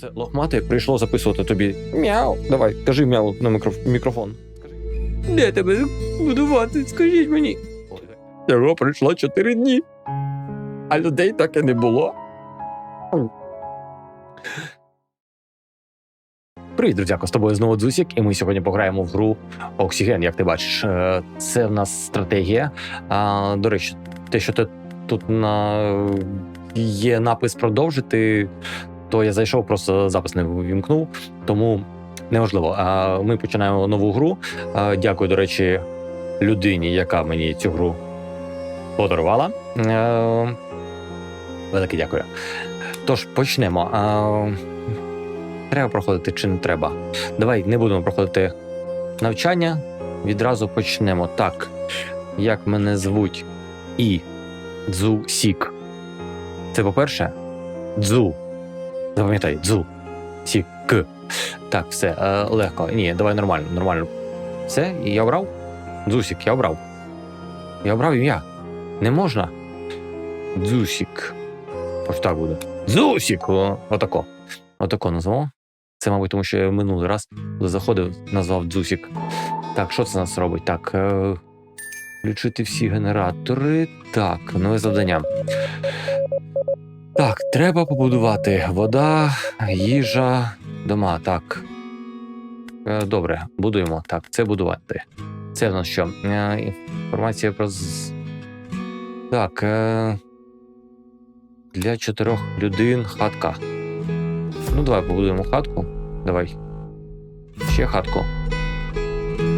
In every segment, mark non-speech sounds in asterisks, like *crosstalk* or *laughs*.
Це лохмате прийшло записувати тобі. Мяу. Давай, кажи мяу на мікроф- мікрофон. Де тебе будувати? Скажіть мені. Його прийшло 4 дні. А людей так і не було. Привіт, друзяко, з тобою знову Дзусік, і ми сьогодні пограємо в гру Оксіген, як ти бачиш. Е, Це в нас стратегія. До речі, те, що ти тут на... є напис продовжити, то я зайшов, просто запис не вімкнув, тому неважливо. А Ми починаємо нову гру. Дякую, до речі, людині, яка мені цю гру подарувала. Е, Велике дякую. Тож почнемо. Треба проходити чи не треба? Давай не будемо проходити навчання. Відразу почнемо. Так, як мене звуть І. Дзу Сік. Це по-перше, дзу. Запам'ятай, дзу. Сік. К. Так, все, е, легко. Ні, давай нормально, нормально. Все, я обрав? Дзусік, я обрав. Я обрав ім'я. Не можна. Дзусік. Ось так буде. Дзусік! О, Отако. Отако назвемо. Це, мабуть, тому що я минулий раз, коли заходив, назвав Дзусік. Так, що це нас робить? Так. Е- включити всі генератори. Так, нове завдання. Так, треба побудувати вода, їжа, дома. Так. Е, Добре, будуємо. Так, це будувати. Це в нас що? Е, Інформація про. Так. Е... Для чотирьох людей хатка. Ну, давай побудуємо хатку. Давай. Ще хатку.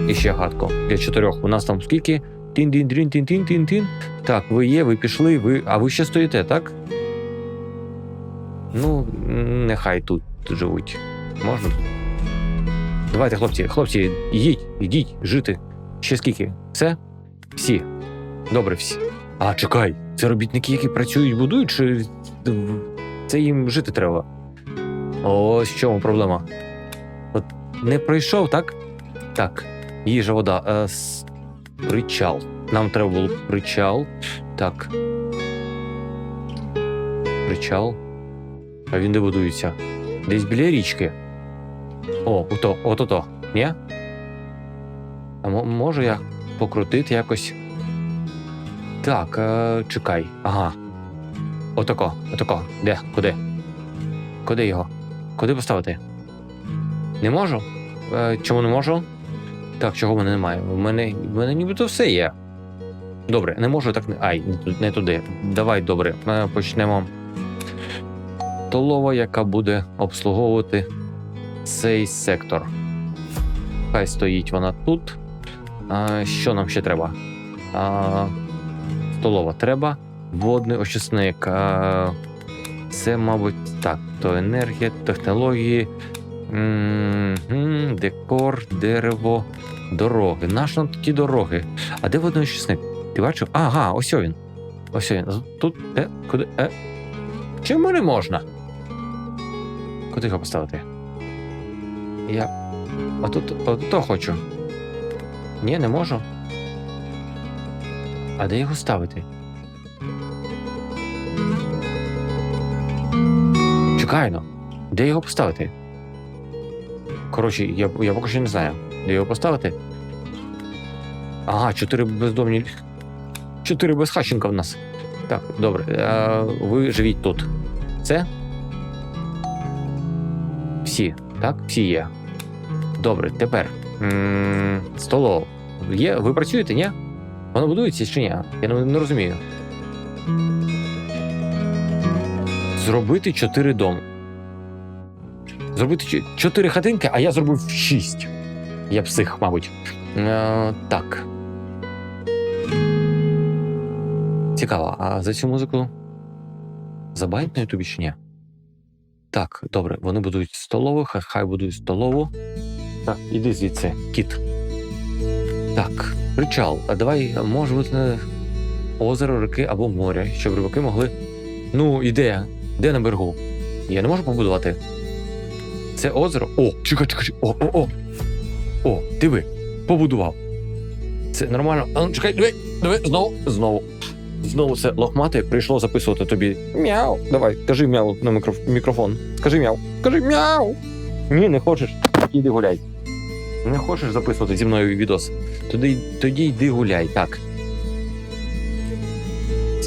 І ще хатку. Для чотирьох. У нас там скільки? тін тін тін тін тін тін тін Так, ви є, ви пішли, ви. А ви ще стоїте, так? Ну, нехай тут живуть. Можна? Давайте, хлопці, хлопці, йдіть, йдіть, жити. Ще скільки? Все? Всі. Добре, всі. А, чекай, це робітники, які працюють, будують, чи це їм жити треба? Ось в чому проблема. От не пройшов, так? Так. Їжа, вода. Е, с- причал. Нам треба було причал. Так. Причал. А він де будується? Десь біля річки. О, ото, от ото. Ні? А можу я покрутити якось. Так, е, чекай. Ага. Отако, отако. Де? Куди? Куди його? Куди поставити? Не можу? Е, чому не можу? Так, чого в мене немає? У мене, в мене нібито все є. Добре, не можу так. Ай, не, туди. Давай, добре. Ми почнемо. Столова, яка буде обслуговувати цей сектор. Хай стоїть вона тут. А, що нам ще треба? А, столова треба. Водний очисник. А, це, мабуть, так. То енергія, технології, м, декор, дерево, дороги. Наш нам такі дороги. А де водний очисник? Ти бачив? Ага, ось він. Ось він. Тут. Е, куди? Е. Чому не можна? Куди його поставити? Я. А тут от то хочу. Ні, не можу. А де його ставити? Чекай ну. Де його поставити? Коротше, я, я поки що не знаю, де його поставити. Ага, чотири бездомні. Чотири безхащенка в нас. Так, добре. А, ви живіть тут. Це? Всі, так? Всі є. Добре, тепер. М, Столов. Є? Ви працюєте, ні? Воно будується чи ні? Я не, не розумію. Зробити чотири доми. Зробити чо- чотири хатинки, а я зробив шість. Я псих, мабуть. Е, так. Цікаво, а за цю музику забанять на Ютубі чи ні? Так, добре, вони будують столову, хай, хай будують столову. Так, іди звідси, кіт. Так, причал. А давай, може бути, озеро, реки або море, щоб рибаки могли. Ну, ідея. Де на берегу? Я не можу побудувати. Це озеро. О, чекай, чекай. О, о, о. О, диви, побудував. Це нормально. А ну чекай, диви, диви, знову, знову. Знову це лохмате прийшло записувати тобі. Мяу. Давай, кажи мяу на мікроф- мікрофон. Скажи мяу. Кажи мяу. Ні, не хочеш. Іди гуляй. Не хочеш записувати зі мною відос. Тоді, тоді йди гуляй, так.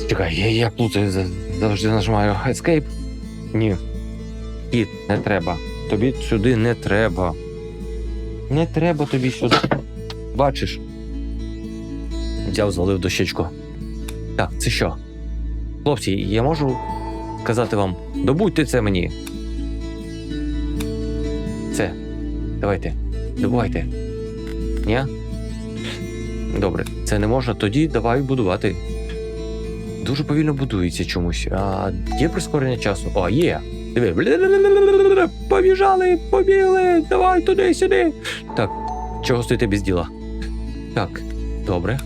Чекай, я, я плутаю, завжди нажимаю Escape. Ні. Кіт, не треба. Тобі сюди не треба. Не треба тобі сюди. Бачиш? Взяв, звалив дощечку. Так, це що? Хлопці, я можу сказати вам, добудьте це мені. Це. Давайте. Добувайте. Ні? Добре, це не можна, тоді давай будувати. Дуже повільно будується чомусь. А є прискорення часу? О, є. Побіжали, побігли, давай туди, сюди. Так, чого стоїте без діла? Так, добре.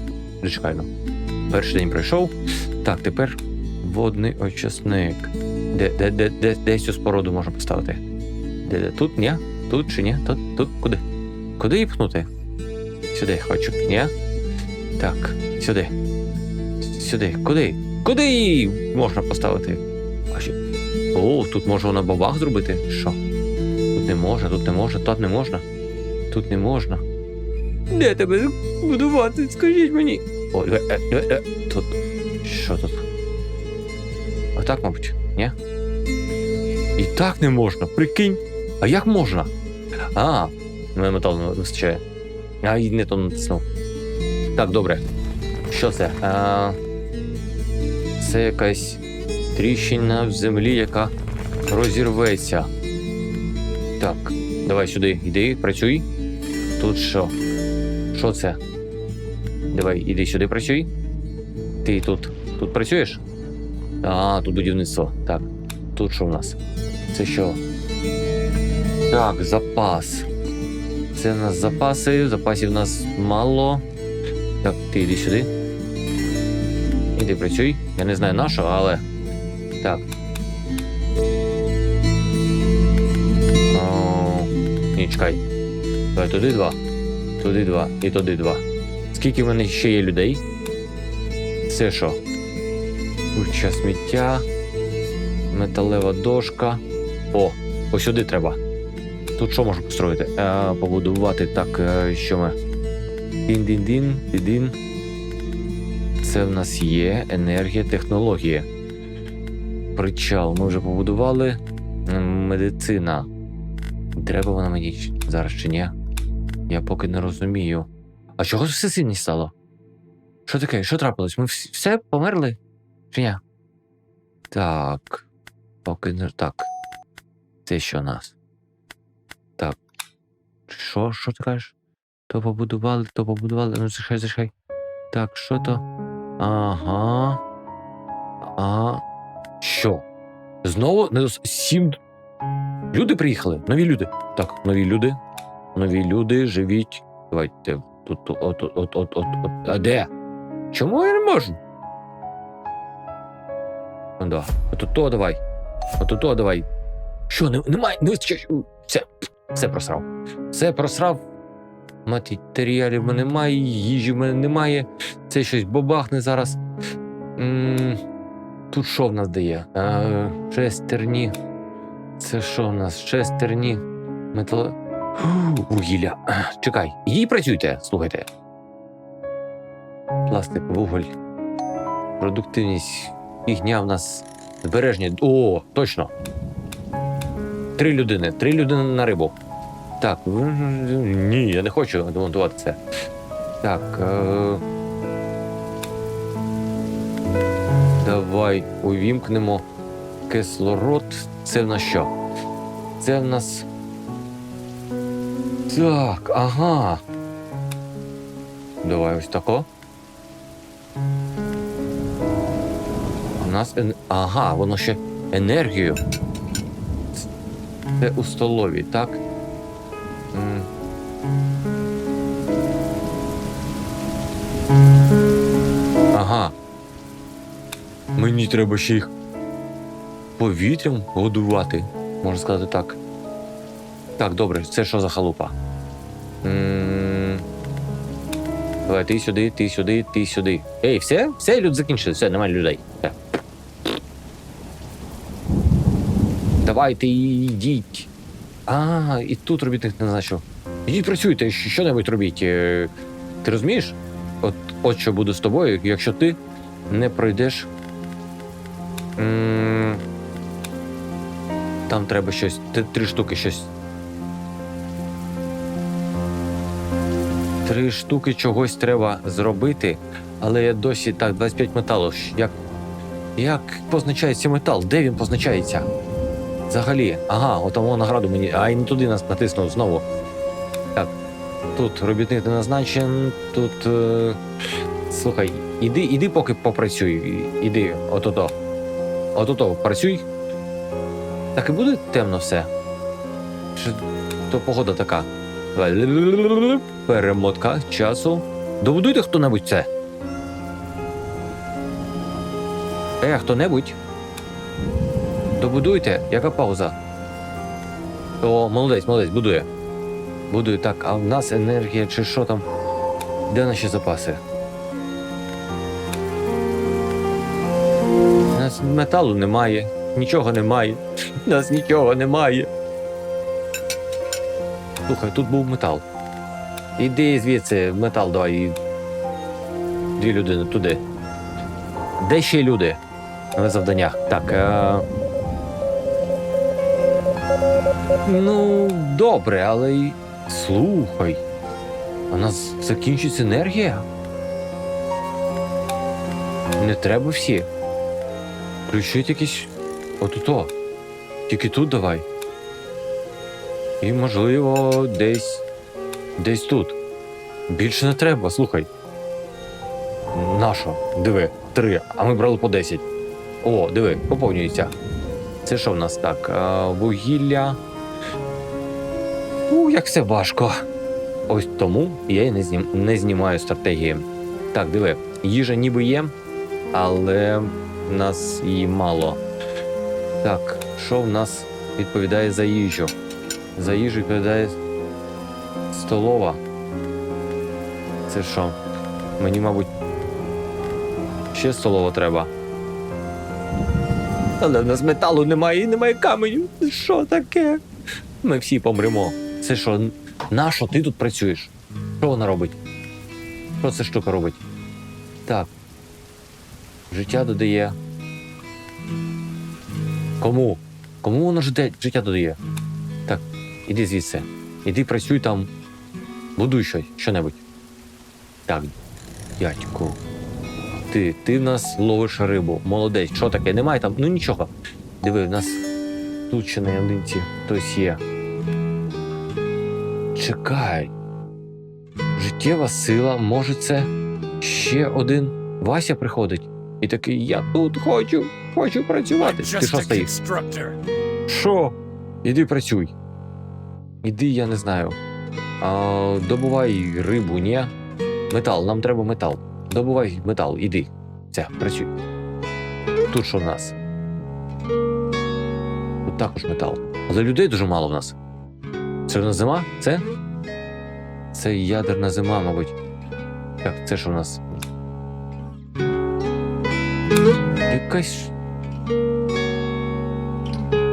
Зачекайно. Перший день пройшов. Так, тепер водний очисник. Де, де, де, де, де цю споруду можна поставити? Де, де? Тут, ні? Тут чи ні? Тут, тут, куди? Куди її пхнути? Сюди хочу. Ні? Так, сюди. Сюди. Куди? Куди її можна поставити? О, тут може вона бабах зробити? Що? Тут не можна, тут не можна, тут не можна. Тут не можна. Де тебе будувати? Скажіть мені. О, е, е, е, е, тут. Що тут? Отак, мабуть, ні? І так не можна, прикинь. А як можна? А, мене металу не вистачає. А і не то натиснув. Так, добре. Що це? А, це якась тріщина в землі, яка розірветься. Так, давай сюди, йди, працюй. Тут що? Що це? Давай, іди сюди, працюй. Ти тут. Тут працюєш? А, тут будівництво. Так. Тут що в нас? Це що? Так, запас. Це в нас запаси. Запасів в нас мало. Так, ти йди сюди. Іди працюй. Я не знаю на що, але. Так. О, ні, чекай. Туди два. Туди два. І туди два. Скільки в мене ще є людей? Це що? Куча сміття. Металева дошка. О, ось сюди треба. Тут що можна построїти? Е, побудувати так, е, що ми. Дін-дін-дін, дін. Це в нас є енергія, технологія. Причал ми вже побудували. Медицина. Треба вона мені зараз чи ні? Я поки не розумію. А чого все сильні стало? Що таке? Що трапилось? Ми всі- все померли? Чи ні? Так. Поки не так. Це що у нас? Так. Що? Що ти кажеш? То побудували, то побудували. Ну, зачекай, зачекай. Так, що то? Ага. А. Що? Знову не сім. Люди приїхали? Нові люди. Так, нові люди. Нові люди, живіть. Давайте. Тут, от, от, от, от, от. А де? Чому я не можу? Ну да. От то давай. От то давай. Що, не, немає, не вистачає. Все, все просрав. Все просрав. Матеріалів мене немає, їжі в мене немає. Це щось бабахне зараз. м тут що в нас дає? Шестерні. Це що в нас? Шестерні. Метал. *gasps* Вугілля. Чекай. Їй працюйте, слухайте. Пластик, вуголь. Продуктивність. Фігня в нас. Збереження. О, точно. Три людини. Три людини на рибу. Так. Ні, я не хочу демонтувати це. Так. Е... Давай увімкнемо кислород. Це в нас що? Це в нас. Так, ага. Давай ось тако. У нас ен... Ага, воно ще енергію. Це у столові, так? Ага. Мені треба ще їх повітрям годувати, можна сказати так. Так, добре, це що за халупа? Давай, ти сюди, ти сюди, ти сюди. Ей, все? Все, люди закінчили, все, немає людей. Все. Давайте йдіть. А, і тут робітник не значив. Ідіть працюйте, що-небудь робіть. Е, Ти розумієш? От, от що буде з тобою, якщо ти не пройдеш. Там треба щось. Три штуки щось. Три штуки чогось треба зробити, але я досі так, 25 металу. Як, як позначається метал? Де він позначається? Взагалі, ага, отому награду мені. А і не туди нас натиснув знову. Так. Тут робітник не назначен, тут. Е... Слухай, іди, іди поки попрацюй. Іди, отото. Отото, працюй. Так і буде темно все. Чи то погода така. Перемотка часу. Добудуйте хто-небудь це. Е, хто-небудь. Добудуйте, яка пауза? О, молодець, молодець, будує. Будує так, а в нас енергія чи що там? Де наші запаси? У нас металу немає, нічого немає. *laughs* У нас нічого немає. Слухай, тут був метал. Іди звідси, метал давай. і Дві людини туди. Де ще люди? На завданнях. Так. Е... Ну, добре, але й слухай. У нас закінчиться енергія. Не треба всі. Включіть якісь. Отуто. Тільки тут давай. І, можливо, десь. Десь тут. Більше не треба, слухай. Нащо? Диви, три, а ми брали по 10. О, диви, поповнюється. Це що в нас так? А, вугілля. У, як все важко. Ось тому я і не, знім... не знімаю стратегії. Так, диви, їжа ніби є, але нас її мало. Так, що в нас відповідає за їжу? За їжу відповідає столова. Це що? Мені, мабуть, ще столова треба. Але в нас металу немає і немає каменю. Що таке? Ми всі помремо. Це що, на що ти тут працюєш? Що вона робить? Що ця штука робить? Так. Життя додає. Кому? Кому воно життя, життя додає? Іди звідси. Іди працюй там. Будуй щось, що-небудь. Так, дядьку. Ти, ти в нас ловиш рибу. Молодець. Що таке? Немає там? Ну нічого. Диви, в нас тут ще на ялинці хтось є. Чекай. Життєва сила, може, це ще один Вася приходить. І такий, я тут хочу, хочу працювати. Ти що стоїш? Що? Іди працюй. Іди, я не знаю. А, добувай рибу, ні? Метал, нам треба метал. Добувай метал, іди. Це, працюй. Тут що в нас? Тут також метал. Але людей дуже мало в нас. Це в нас зима? Це? Це ядерна зима, мабуть. Так, це що в нас? Якась.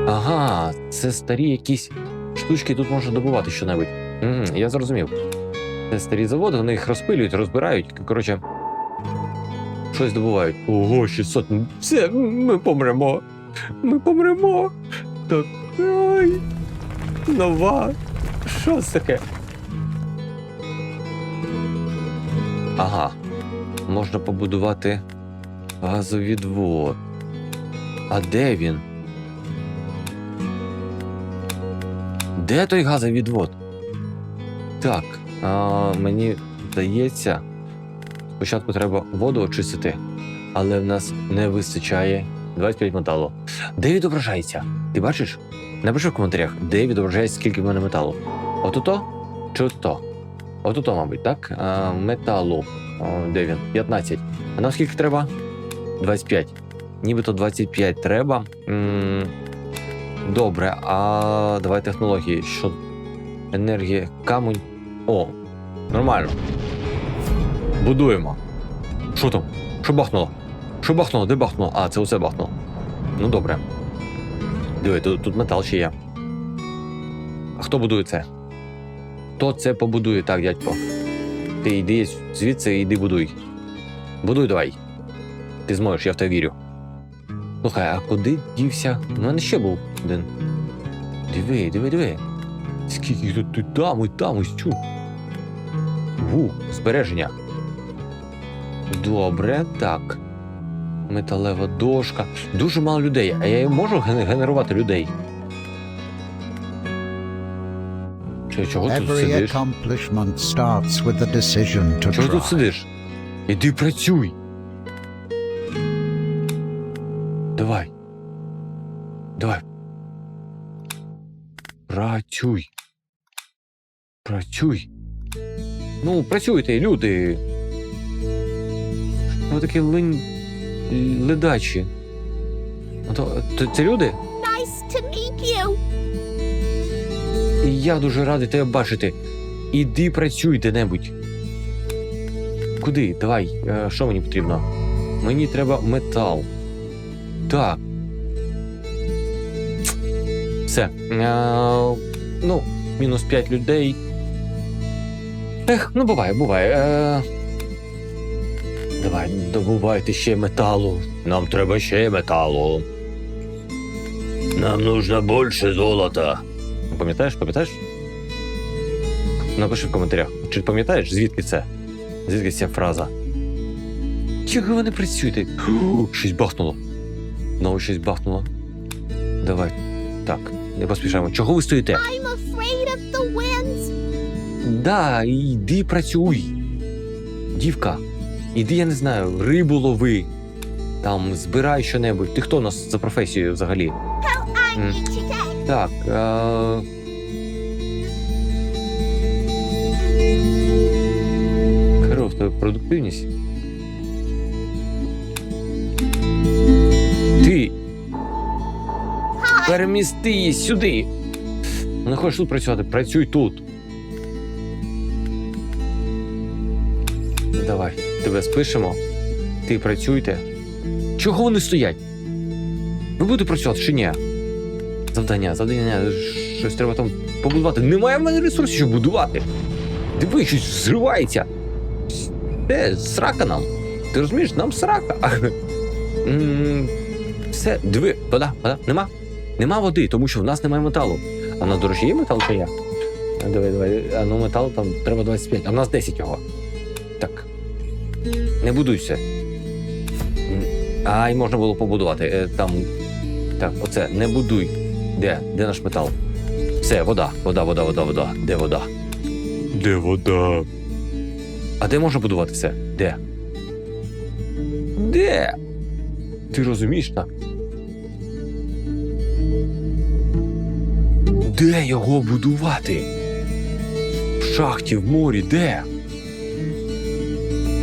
Ага, це старі якісь штучки, тут можна добувати що-небудь. Я зрозумів. Це старі заводи, вони їх розпилюють, розбирають. Коротше, щось добувають. Ого, 600. Все, ми помремо. Ми помремо. Так. Ай. Нова. Що це таке? Ага. Можна побудувати газовідвод. А де він? Де той газовідвод? Так, а, мені здається, спочатку треба воду очистити, але в нас не вистачає 25 металу. Де відображається? Ти бачиш? Напиши в коментарях, де відображається, скільки в мене металу. Отуто чи ото? Отуто, мабуть, так? А, металу. О, де він? 15. А нам скільки треба? 25. Нібито 25 треба. М, Добре, а давай технології. Що? Енергія, камінь. О, нормально. Будуємо. Що там? Що бахнуло? Що бахнуло? Де бахнуло? А, це усе бахнуло. Ну добре. Диви, тут, тут метал ще є. А хто будує це? Хто це побудує так, дядько? Ти йди звідси і йди будуй. Будуй давай. Ти зможеш, я в тебе вірю. Слухай, а куди дівся? У мене ще був один. Диви, диви, диви. Скільки тут, тут там і там, ось цю. Гу, збереження. Добре, так. Металева дошка. Дуже мало людей. А я можу генерувати людей? Чи чого тут сидиш? Чого тут сидиш? Іди працюй. Давай. Давай. Працюй. Працюй. Ну, працюйте, люди. Ви такі лин... ледачі. То, то це люди? Nice to meet you. І я дуже радий тебе бачити. Іди працюй де-небудь. Куди? Давай, е, що мені потрібно? Мені треба метал. Так. Все. Е, ну, мінус 5 людей. Ех, ну буває, буває. Е, давай, добувайте ще металу. Нам треба ще металу. Нам нужно більше золота. Пам'ятаєш, пам'ятаєш? Напиши в коментарях. Чи пам'ятаєш, звідки це? Звідки ця фраза? Чого ви не працюєте? *gasps* Щось бахнуло. Знову щось бахнуло. Давай. Так, не поспішаємо. Чого ви стоїте? I'm afraid of the winds. Да, йди працюй. Дівка, іди, я не знаю, рибу лови. Там збирай що-небудь. Ти хто у нас за професією взагалі? Need today. Так. Е... Продуктивність. Перемісти її сюди. Не хочеш тут працювати, працюй тут. Давай, тебе спишемо. Ти працюйте. Чого вони стоять? Ви будете працювати чи ні? Завдання, завдання, щось треба там побудувати. Немає в мене ресурсів, щоб будувати. Диви, щось зривається. Де срака нам? Ти розумієш, нам срака. *laughs* Все, диви, вода, вода, нема. Нема води, тому що в нас немає металу. А в нас, до речі, є метал чи є? Давай, давай. А ну метал там треба 25, а в нас 10 його. Так. Не будуйся. А, і можна було побудувати. Е, Там. Так, оце, не будуй. Де? Де наш метал? Все, вода, вода, вода, вода, вода. Де вода? Де вода? А де можна будувати все? Де? Де? Ти розумієш так? Де його будувати? В шахті, в морі, де?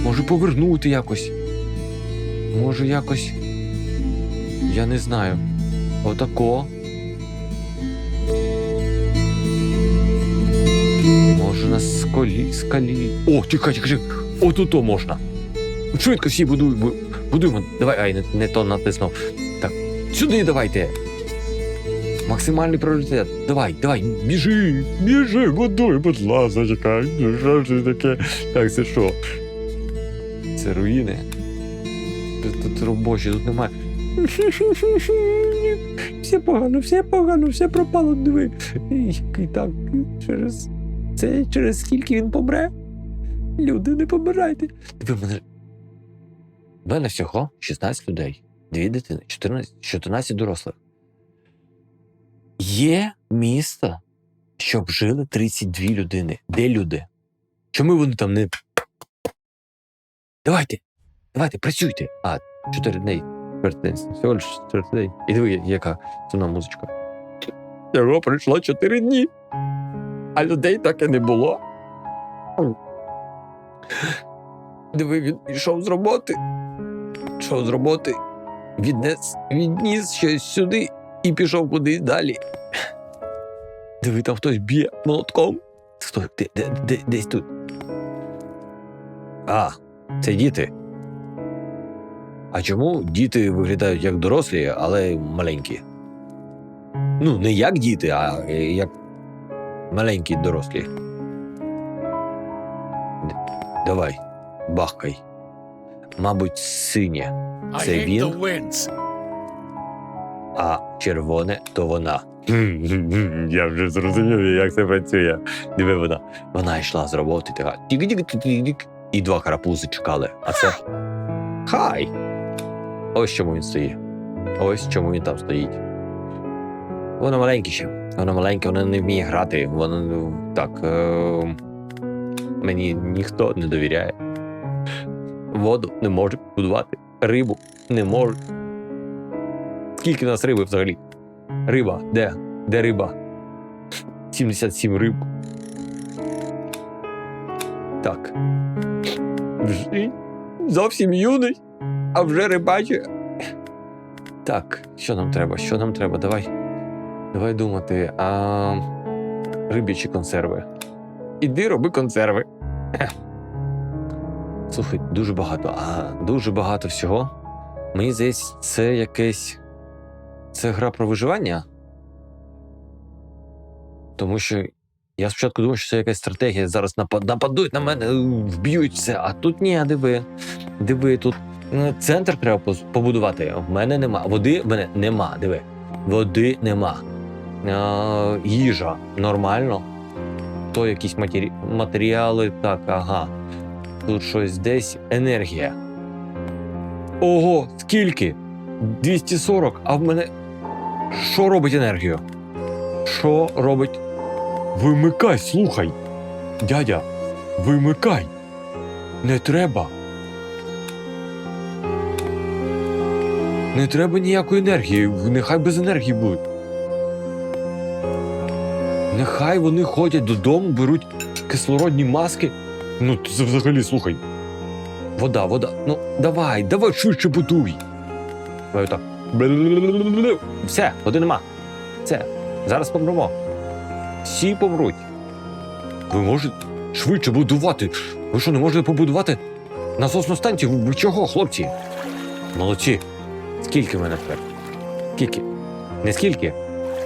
Може повернути якось? Може якось. Я не знаю. Отако. Може на скалі, скалі. О, тікай, тікай, тікай. Отут то можна. Швидко всі будуй, бу- будуємо. Давай, ай, не, не то натиснув. Так, сюди давайте. Максимальний пріоритет. Давай, давай, біжи, біжи, будуй, будь ласка. Ну, Що ж таке? Так, це що? Це руїни. Тут, тут робочі, тут немає. *laughs* Все погано, все погано, все пропало, диви. І так, через це через скільки він помре? Люди, не помирайте. Диви, мене. В мене всього 16 людей, дві дитини, 14, 14 дорослих. Є місто, щоб жили 32 людини. Де люди? Чому вони там не. Давайте, давайте, працюйте. А, 4 дні. Всього лиш четвертий день. І диви, яка сумна музичка. Його пройшло 4 дні, а людей так і не було. Диви, він пішов з роботи. Пішов з роботи, віднес, відніс щось сюди і пішов кудись далі. Диви, там хтось б'є молотком. Хто? Де, де, де, десь тут. А, це діти. А чому діти виглядають як дорослі, але маленькі? Ну, не як діти, а е, як маленькі дорослі. Давай, бахкай. Мабуть, синє, Це він? Червоне то вона. Я вже зрозумів, як це працює. Диви вона. Вона йшла з роботи, така тік-тік-тік-тік, і два карапузи чекали. А це хай. Ось чому він стоїть. Ось чому він там стоїть. Вона маленька ще. Вона маленька, вона не вміє грати. Вона ну, так. Е- мені ніхто не довіряє. Воду не можуть будувати. Рибу не можуть. Скільки в нас риби взагалі? Риба, де? Де риба? 77 риб. Так. Зовсім юний, а вже рибаче. Так, що нам треба? Що нам треба? Давай. Давай думати. А... Риб'ячі консерви. Іди роби консерви. Слухай, дуже багато, а дуже багато всього. Мені здається, це якесь. Це гра про виживання. Тому що я спочатку думав, що це якась стратегія. Зараз напа- нападуть на мене, вб'ють все. А тут ні, диви. Диви, тут ну, центр треба побудувати. В мене нема. Води в мене нема. Диви. Води нема. А, їжа нормально. То якісь матері... матеріали, так, ага. Тут щось десь енергія. Ого, скільки? 240, а в мене. Що робить енергію? Що робить? Вимикай, слухай. Дядя, вимикай. Не треба. Не треба ніякої енергії. Нехай без енергії будуть. Нехай вони ходять додому, беруть кислородні маски. Ну, це взагалі слухай. Вода, вода. Ну, давай, давай швидше будуй. Давай так. Все, води нема. Все, зараз помремо. Всі помруть. Ви можете швидше будувати. Ви що, не можете побудувати насосну станцію? Ви чого, хлопці? Молодці. Скільки в мене тепер? Скільки? Не скільки?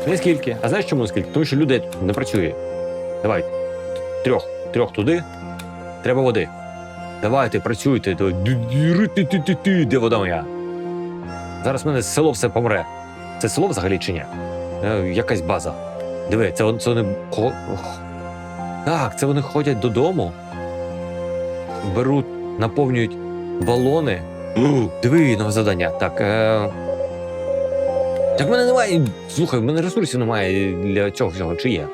Не скільки. А знаєш чому скільки? Тому що людей не працює. Давай. Трьох. Трьох туди. Треба води. Давайте, працюйте. Де вода моя? Зараз в мене село все помре. Це село взагалі чи ні? Е, якась база. Диви, це, це вони. хо- х- Так, це вони ходять додому, беруть, наповнюють балони. Диви, нове завдання. Так. Е... Так в мене немає. Слухай, в мене ресурсів немає для цього всього, чи є?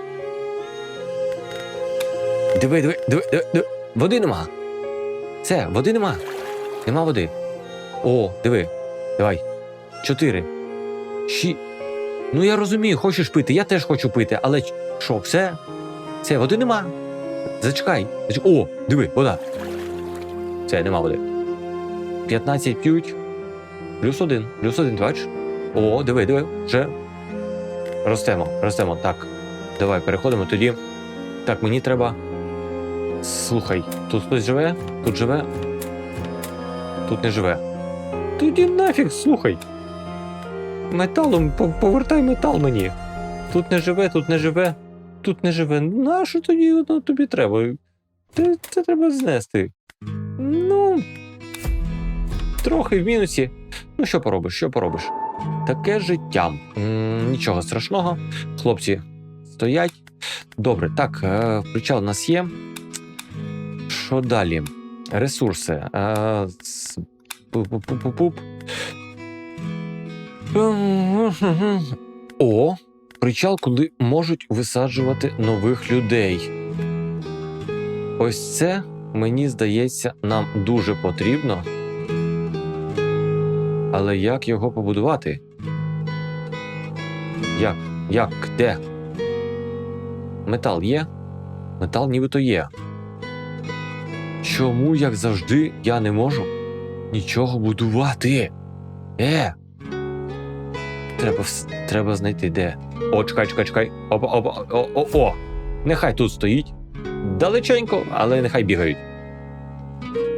Диви, диви, диви, диви, диви. Води нема. Все, води нема. Нема води. О, диви. Давай. Чотири. Ші. Ну я розумію, хочеш пити, я теж хочу пити, але що, все? Все, води нема. Зачекай. Зач- О, диви, вода. Все, нема води. 15 п'ють. Плюс один. Плюс один, ти бачиш? О, диви, диви. Вже. Ростемо, ростемо. Так. Давай, переходимо тоді. Так, мені треба. Слухай, тут хтось живе? Тут живе? Тут не живе. Тоді нафіг, слухай. Металом повертай метал мені. Тут не живе, тут не живе, тут не живе. Нащо тоді воно тобі треба? Це, це треба знести. Ну. Трохи в мінусі. Ну, що поробиш, що поробиш? Таке життя. М, нічого страшного. Хлопці стоять. Добре, так, е, причал у нас є. Що далі? Ресурси. Е, пуп-пуп-пуп-пуп. О, причал, куди можуть висаджувати нових людей. Ось це, мені здається, нам дуже потрібно. Але як його побудувати? Як? Як? Де? Метал є? Метал нібито є. Чому, як завжди, я не можу нічого будувати? Е! Треба, треба знайти де. О, чекай, чекай, чекай. Опа, опа, о, о, о. Нехай тут стоїть. Далеченько, але нехай бігають.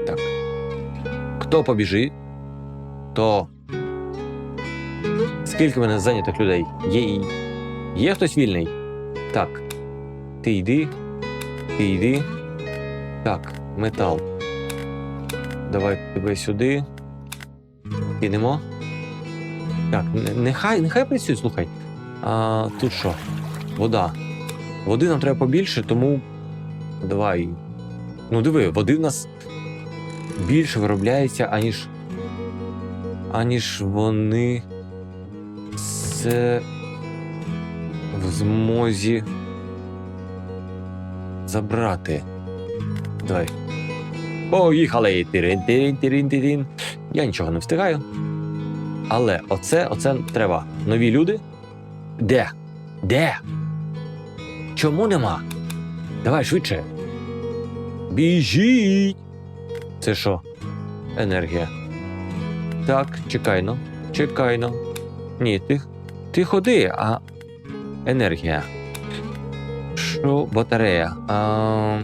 Так. Хто побіжить, то. Скільки в мене зайнятих людей? Є. Є хтось вільний? Так. Ти йди. Ти йди. Так, метал. Давай тебе сюди. Кинемо. Так, нехай, нехай працює, слухай. А, тут що? Вода. Води нам треба побільше, тому. Давай. Ну, диви, води в нас більше виробляється, аніж. аніж вони. Це в змозі забрати. Давай. Поїхали! Тирин, тирин, тирин, тирин. Я нічого не встигаю. Але оце, оце треба. Нові люди. Де? Де? Чому нема? Давай швидше. Біжіть. Це що? Енергія. Так, чекай ну. Чекай ну. Ні, ти, ти ходи, а енергія. Що батарея? А...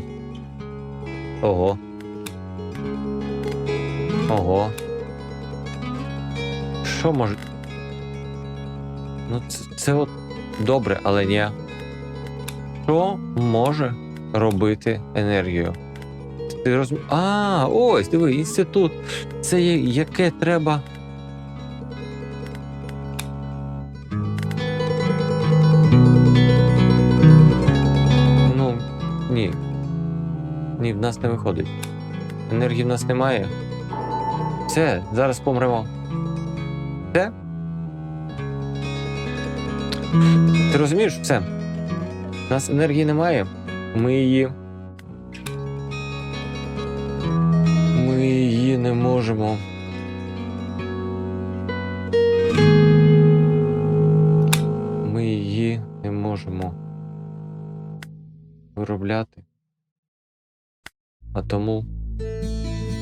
Ого. Ого. Що може. Ну, це, це от добре, але ні. Що може робити енергію? Ти розум... А, ось, диви, інститут. Це є- яке треба. Ну, ні. Ні, в нас не виходить. Енергії в нас немає. Все, зараз помремо. Все? Ти розумієш, все. У нас енергії немає. Ми її. Ми її не можемо. Ми її не можемо виробляти. А тому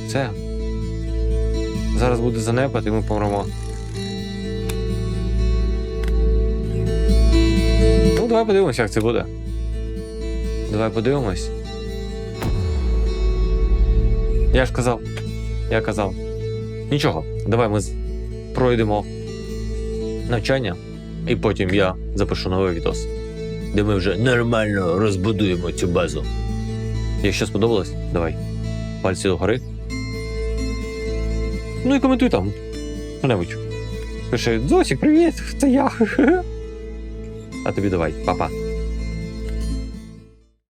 все. Зараз буде занепад і ми помремо. Давай подивимося, як це буде. Давай подивимось. Я ж казав. Я казав. Нічого, давай ми пройдемо навчання, і потім я запишу новий відос, де ми вже нормально розбудуємо цю базу. Якщо сподобалось, давай. Пальці догори. Ну і коментуй там. Що-небудь. Пиши, Зосік, привіт! Це я. *laughs* А тобі давай, па-па.